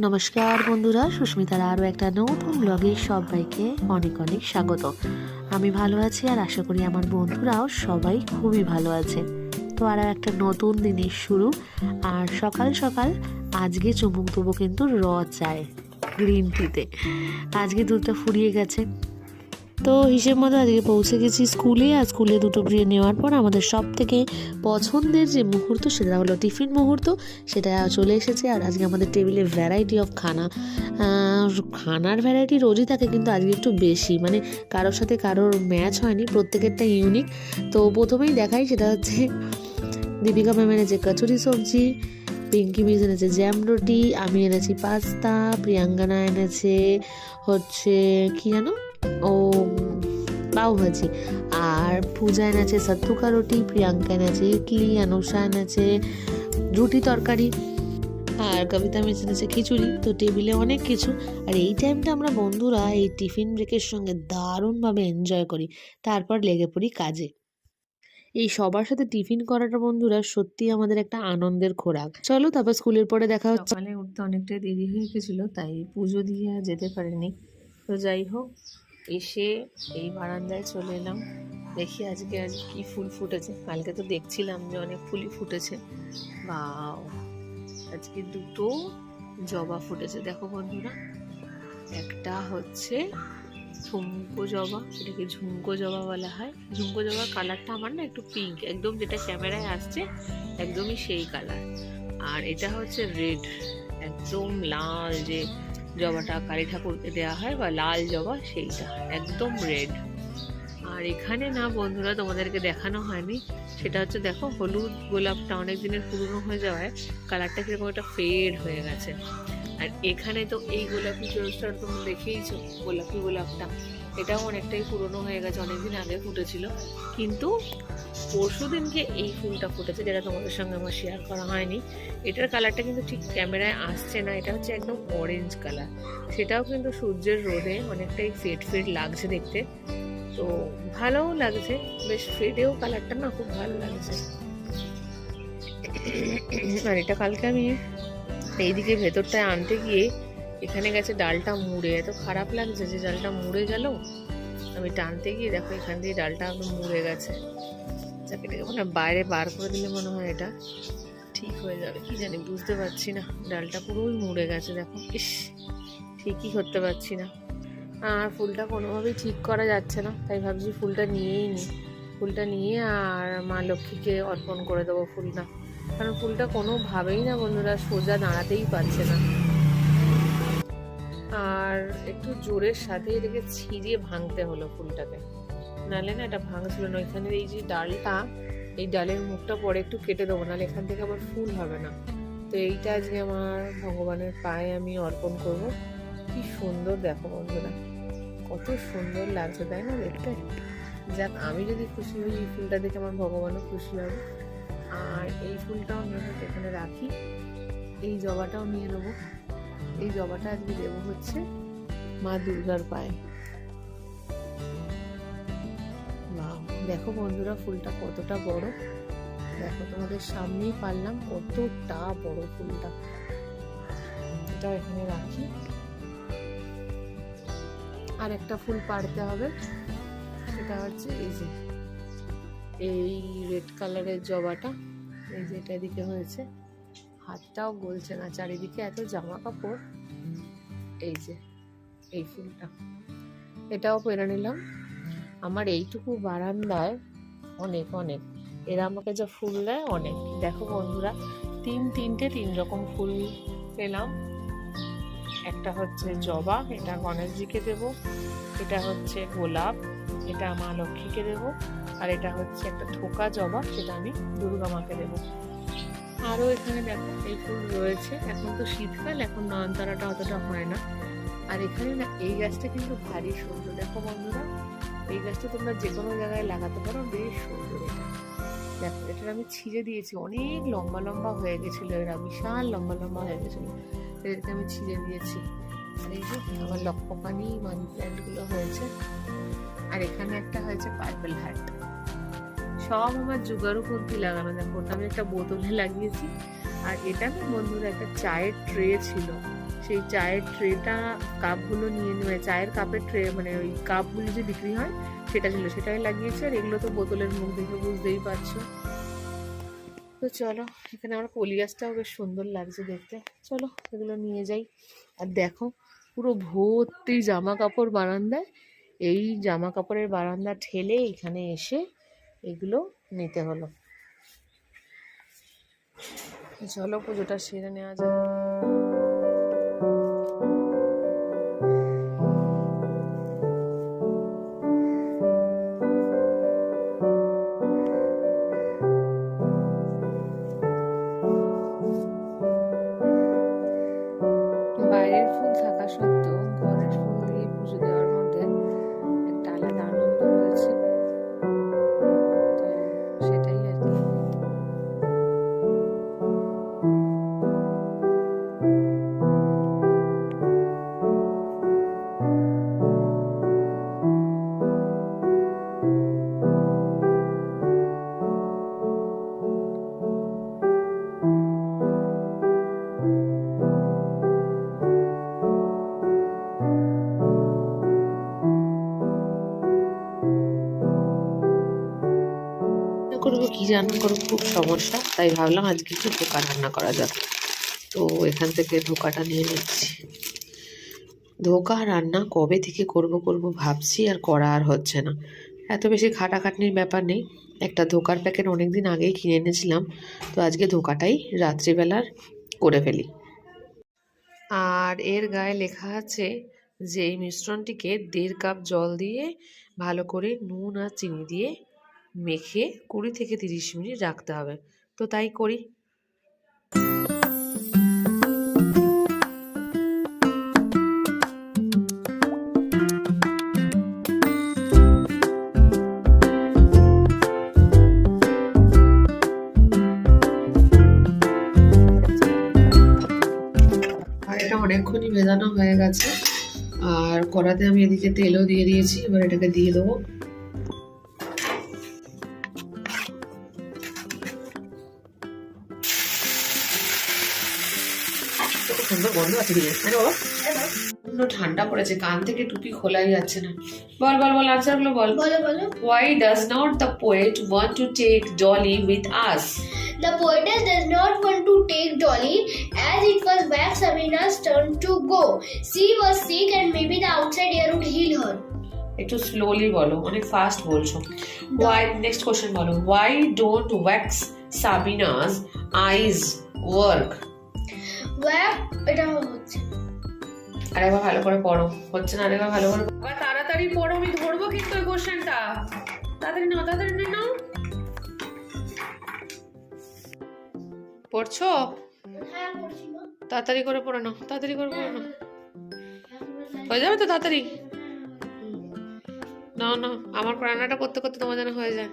নমস্কার বন্ধুরা, সুস্মিতার আরও একটা নতুন ব্লগে সবাইকে অনেক অনেক স্বাগত। আমি ভালো আছি আর আশা করি আমার বন্ধুরাও সবাই খুবই ভালো আছে। তো আরও একটা নতুন দিনের শুরু। আর সকাল সকাল আজকে চুমুক দেবো কিন্তু র চায় গ্রিন টিতে আজকে দুধটা ফুরিয়ে গেছে। তো হিসেব মতো আজকে পৌঁছে গেছি স্কুলে, আর স্কুলে দুটো ব্রিয়ে নেওয়ার পর আমাদের সব থেকে পছন্দের যে মুহূর্ত সেটা হলো টিফিন মুহূর্ত। সেটা চলে এসেছে, আর আজকে আমাদের টেবিলে ভ্যারাইটি অফ খানা। খানার ভ্যারাইটি রোজই থাকে, কিন্তু আজকে একটু বেশি। মানে কারোর সাথে কারোর ম্যাচ হয়নি, প্রত্যেকেরটা ইউনিক তো প্রথমেই দেখাই সেটা হচ্ছে দীপিকা ম্যাম এনেছে কচুরি সবজি, পিঙ্কি মিস এনেছে জ্যাম রুটি আমি এনেছি পাস্তা প্রিয়াঙ্গানা এনেছে হচ্ছে, কি জানো ও ভাজি। আর পূজা এনেছে সত্তুকা রুটি প্রিয়াঙ্কা এনেছে ইডলি অনুষা এনেছে রুটি তরকারি, আর কবিতা মিস এনেছে খিচুড়ি। তো টেবিলে অনেক কিছু। আর এই টাইমটা আমরা বন্ধুরা এই টিফিন ব্রেকের সঙ্গে দারুণভাবে এনজয় করি। তারপর লেগে পড়ি কাজে। এই সবার সাথে টিফিন করাটা বন্ধুরা সত্যি আমাদের একটা আনন্দের খোরাক। চলো তারপর স্কুলের পরে দেখা হচ্ছে। সকালে উঠতে অনেকটাই দেরি হয়ে গেছিল, তাই পুজো দিয়ে যেতে পারিনি। তো যাই হোক এসে এই বারান্দায় চলে এলাম। দেখি আজকে আজ কি ফুল ফুটেছে। কালকে তো দেখছিলাম যে অনেক ফুলই ফুটেছে। বা আজকে দুটো জবা ফুটেছে। দেখো বন্ধুরা, একটা হচ্ছে ঝুমকো জবা, এটাকে ঝুমকো জবা বলা হয়। ঝুমকো জবার কালারটা আমার না একটু পিঙ্ক একদম যেটা ক্যামেরায় আসছে, একদমই সেই কালার। আর এটা হচ্ছে রেড একদম লাল যে জবাটা কালী ঠাকুরকে দেওয়া হয় বা লাল জবা সেইটা, একদম রেড আর এখানে না বন্ধুরা তোমাদেরকে দেখানো হয়নি, সেটা হচ্ছে দেখো হলুদ গোলাপটা অনেক দিনের পুরনো হয়ে যাওয়ায় কালারটা কীরকম একটা ফেড হয়ে গেছে। আর এখানে তো এই গোলাপি জোসটা তোমরা দেখেইছো গোলাপি গোলাপটা। এটাও অনেকটাই পুরনো হয়ে গেছে, অনেকদিন আগে ফুটেছিল। কিন্তু পরশু দিনকে এই ফুলটা ফুটেছে যেটা তোমাদের সঙ্গে আমার শেয়ার করা হয়নি। এটার কালারটা কিন্তু ঠিক ক্যামেরায় আসছে না, এটা হচ্ছে একদম অরেঞ্জ কালার সেটাও কিন্তু সূর্যের রোদে অনেকটাই ফেড ফেড লাগছে দেখতে। তো ভালোও লাগছে, বেশ ফেডেও কালারটা না খুব ভালো লাগছে। আর এটা কালকে আমি এইদিকে ভেতরটায় আনতে গিয়ে এখানে গেছে ডালটা মুড়ে, এত খারাপ লাগছে যে ডালটা মুড়ে গেল। আমি টানতে গিয়ে দেখো, এখান দিয়ে ডালটা একদম মুড়ে গেছে। চাকরিটাকে মনে বাইরে বার করে দিলে মনে হয় এটা ঠিক হয়ে যাবে। কি জানি, বুঝতে পারছি না। ডালটা পুরোই মুড়ে গেছে, দেখো। ইস, ঠিকই করতে পারছি না। আর ফুলটা কোনোভাবেই ঠিক করা যাচ্ছে না, তাই ভাবছি ফুলটা নিয়েই নিই ফুলটা নিয়ে আর মা লক্ষ্মীকে অর্পণ করে দেবো ফুলটা। কারণ ফুলটা কোনোভাবেই না বন্ধুরা সোজা দাঁড়াতেই পারছে না। আর একটু জোরের সাথে এটাকে ছিঁড়িয়ে ভাঙতে হলো ফুলটাকে। নাহলে না এটা ভাঙছিল না এখানে এই যে ডালটা, এই ডালের মুখটা পরে একটু কেটে দেবো, নাহলে এখান থেকে আবার ফুল হবে না। তো এইটা আজকে আমার ভগবানের পায়ে আমি অর্পণ করব। কি সুন্দর দেখো বন্ধুরা, কত সুন্দর লাগছে, তাই না দেখতে? যাক, আমি যদি খুশি হই, এই ফুলটা দেখে আমার ভগবানও খুশি হবে। আর এই ফুলটাও নিয়ে এখানে রাখি, এই জবাটাও নিয়ে নেব। এই জবাটা আজকে দেব হচ্ছে মা দুর্গার পায়ে। দেখো বন্ধুরা ফুলটা কতটা বড়। দেখো তোমাদের সামনেই পারলাম কতটা বড় ফুলটা। এটা এখানে রাখি। আর একটা ফুল পাড়তে হবে, সেটা হচ্ছে এই যে, এই রেড কালারের জবাটা, এই যে এটা এদিকে হয়েছে। হাতটাও গলছে না, চারিদিকে এত জামা কাপড় এই যে, এই ফুলটা। এটাও পেরে নিলাম। আমার এইটুকু বারান্দায় অনেক অনেক। এরা আমাকে যা ফুল দেয়, অনেক। দেখো বন্ধুরা, তিন, তিনটে তিন রকম ফুল পেলাম। একটা হচ্ছে জবা, এটা গণেশজিকে দেব। এটা হচ্ছে গোলাপ, এটা মা লক্ষ্মীকে দেব। আর এটা হচ্ছে একটা থোকা জবা, সেটা আমি দুর্গা মাকে দেবো। আরও এখানে দেখো, এই ফুল রয়েছে। এখন তো শীতকাল, এখন নয়নতারাটা অতটা হয় না। আর এখানে না, এই গাছটা কিন্তু ভারী সুন্দর। দেখো বন্ধুরা, এই গাছটা তোমরা যে কোনো জায়গায় লাগাতে পারো, বেশ সুন্দর এটা। দেখো এটা আমি ছিঁড়ে দিয়েছি। অনেক লম্বা লম্বা হয়ে গেছিল এরা, বিশাল লম্বা লম্বা হয়ে গেছিল। এদেরকে আমি ছিঁড়ে দিয়েছি। আর এই যে, আমার লক্ষ্যপানি মানি প্ল্যান্টগুলো হয়েছে। আর এখানে একটা হয়েছে পার্পেল হার্ট। সব আমার জুগারুপন্থী লাগানো। দেখো, ওটা আমি একটা বোতলে লাগিয়েছি। আর এটা না বন্ধুরা, একটা চায়ের ট্রে ছিল। সেই চায়ের ট্রেটা কাপগুলো নিয়ে নেবে চায়ের কাপের ট্রে মানে ওই কাপগুলো যে বিক্রি হয়, সেটা ছিল, সেটাই লাগিয়েছে। আর এগুলো তো বোতলের মুখ দেখে বুঝতেই পারছ। তো চলো, এখানে আমার কলিয়াসটাও বেশ সুন্দর লাগছে দেখতে। চলো, এগুলো নিয়ে যাই। আর দেখো, পুরো ভর্তি জামা কাপড় বারান্দায়। এই জামা কাপড়ের বারান্দা ঠেলে এখানে এসে এগুলো নিতে হলো। চলো পুজোটা সেরে নেওয়া যাক রান্না করব, কি রান্না করব, খুব সমস্যা। তাই ভাবলাম আজকে একটু ধোকা রান্না করা যাক। তো এখান থেকে ধোকাটা নিয়ে নিচ্ছি। ধোকা রান্না কবে থেকে করব করব ভাবছি আর করা আর হচ্ছে না। এত বেশি খাটাখাটনির ব্যাপার নেই। একটা ধোকার প্যাকেট অনেক দিন আগেই কিনে এনেছিলাম। তো আজকে ধোকাটাই রাত্রিবেলার করে ফেলি। আর এর গায়ে লেখা আছে যে এই মিশ্রণটিকে দেড় কাপ জল দিয়ে ভালো করে নুন আর চিনি দিয়ে মেখে কুড়ি থেকে তিরিশ মিনিট রাখতে হবে। তো তাই করি। অনেকক্ষণই ভেজানো হয়ে গেছে। আর কড়াতে আমি এদিকে তেলও দিয়ে দিয়েছি, এবার এটাকে দিয়ে দেবো। কত সুন্দর গন্ধ আছে দিকে তাই বাবা প্রচণ্ড ঠান্ডা পড়েছে কান থেকে টুপি খোলাই যাচ্ছে না বল বল বল আনসারগুলো বল বলো বলো Why does not the poet want to take Dolly with us? The poetess does not want to take Dolly as it was Wax Sabina's turn to go. She was sick and maybe the outside air would heal her. একটু slowly বলো অনেক fast বলছো why next question বলো why don't wax Sabina's eyes work Wax এটা হচ্ছে। আরেকবার ভালো করে পড়ো। হচ্ছে না আরেকবার ভালো করে পড়ো। তাড়াতাড়ি পড়ো আমি ধরবো কিন্তু ওই কোশ্চেনটা তাড়াতাড়ি নাও তাড়াতাড়ি নাও। পড়ছো? হ্যাঁ তাড়াতাড়ি করে পড়ে নাও তাড়াতাড়ি করে পড়ে নাও। হয়ে যাবে তো তাড়াতাড়ি? না না আমার রান্নাটা করতে করতে তোমার যেন হয়ে যায়।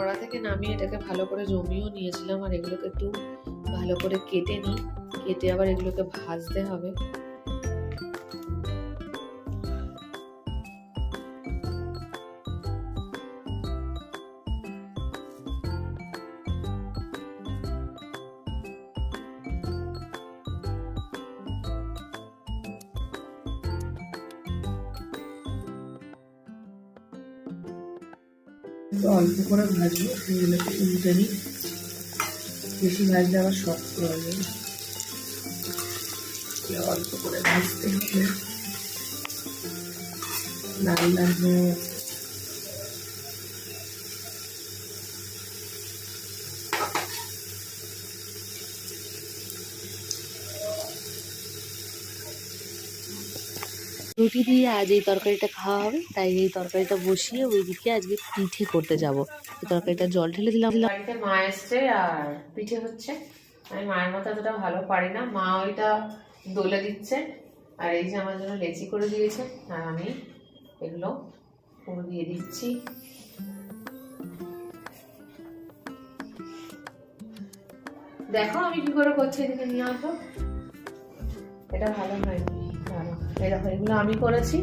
কড়া থেকে নামিয়ে এটাকে ভালো করে জমিয়েও নিয়েছিলাম আর এগুলোকে একটু ভালো করে কেটে নিই। কেটে আবার এগুলোকে ভাজতে হবে। একটু অল্প করে ভাজবো, এগুলোকে উল্টে নিই। বেশি ভাজলে আবার শক্ত হয়ে যাবে। অল্প করে ভাজতে হবে। লাল লাল হয়ে রুটি দিয়ে আজ এই তরকারিটা খাওয়া হবে, তাই এই তরকারিটা বসিয়ে ওইদিকে আজকে পিঠে করতে যাব। তরকারিটা জল ঢেলে দিলাম। বাড়িতে মা এসছে আর পিঠে হচ্ছে। আমি মায়ের মতো অতটা ভালো পারি না। মা ওইটা দোলে দিচ্ছে আর এই যে আমার জন্য লেচি করে দিয়েছে, আর আমি এগুলো পুরো দিয়ে দিচ্ছি। দেখো আমি কি করে করছি এদিকে নিয়ে আসো। এটা ভালো হয় দেখো এগুলো আমি করেছি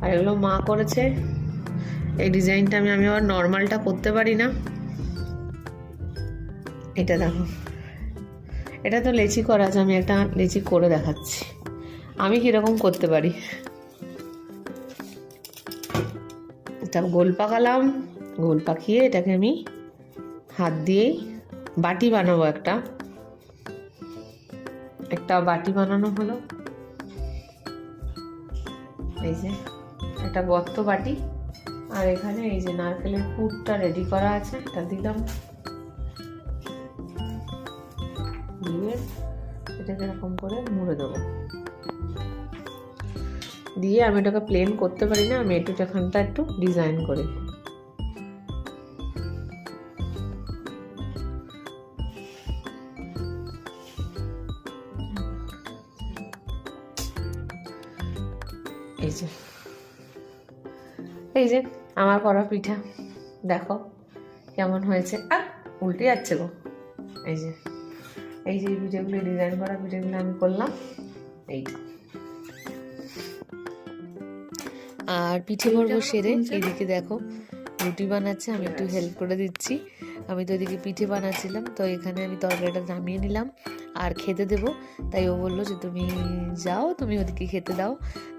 আর এগুলো মা করেছে। এই ডিজাইনটা আমি আমি আবার নর্মালটা করতে পারি না। এটা দেখো। এটা তো লেচি করা আছে, আমি একটা লেচি করে দেখাচ্ছি। আমি কীরকম করতে পারি? এটা গোল পাকালাম, গোল পাকিয়ে এটাকে আমি হাত দিয়েই বাটি বানাবো একটা। একটা বাটি বানানো হলো। এই যে, একটা গর্ত বাটি। আর এখানে এই যে নারকেলের পুরটা রেডি করা আছে, এটা দিলাম। দিয়ে এটাকে এরকম করে মুড়ে দেবো। দিয়ে আমি এটাকে প্লেন করতে পারি না, আমি একটু এখানটা একটু ডিজাইন করি। যে আমার করা পিঠা। দেখো কেমন হয়েছে। আর উল্টে যাচ্ছে গো। এই যে এই যে পিঠেগুলো ডিজাইন করা পিঠেগুলো আমি করলাম। এইটা আর পিঠে পর্ব সেরে। এদিকে দেখো রুটি বানাচ্ছে আমি একটু হেল্প করে দিচ্ছি। আমি তো এদিকে পিঠে বানাচ্ছিলাম তো এখানে আমি তরকারিটা নামিয়ে নিলাম। আর খেতে দেবো। তাই ও বলল যে তুমি যাও তুমি ওদিকে খেতে দাও।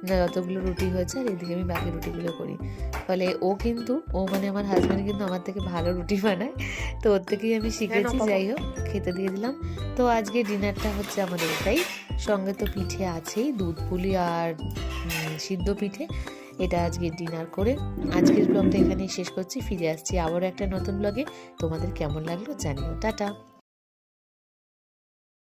না যতগুলো রুটি হয়েছে আর এদিকে আমি বাকি রুটিগুলো করি। ফলে ও কিন্তু ও মানে আমার হাজব্যান্ড কিন্তু আমার থেকে ভালো রুটি বানায়। তো ওর থেকেই আমি শিখেছি যাই হোক খেতে দিয়ে দিলাম। তো আজকে ডিনারটা হচ্ছে আমাদের এটাই। সঙ্গে তো পিঠে আছেই দুধ পুলি আর সিদ্ধ পিঠে। এটা আজকে ডিনার করে আজকের ব্লগটা এখানেই শেষ করছি। ফিরে আসছি আবারও একটা নতুন ব্লগে তোমাদের কেমন লাগল জানিও। টাটা।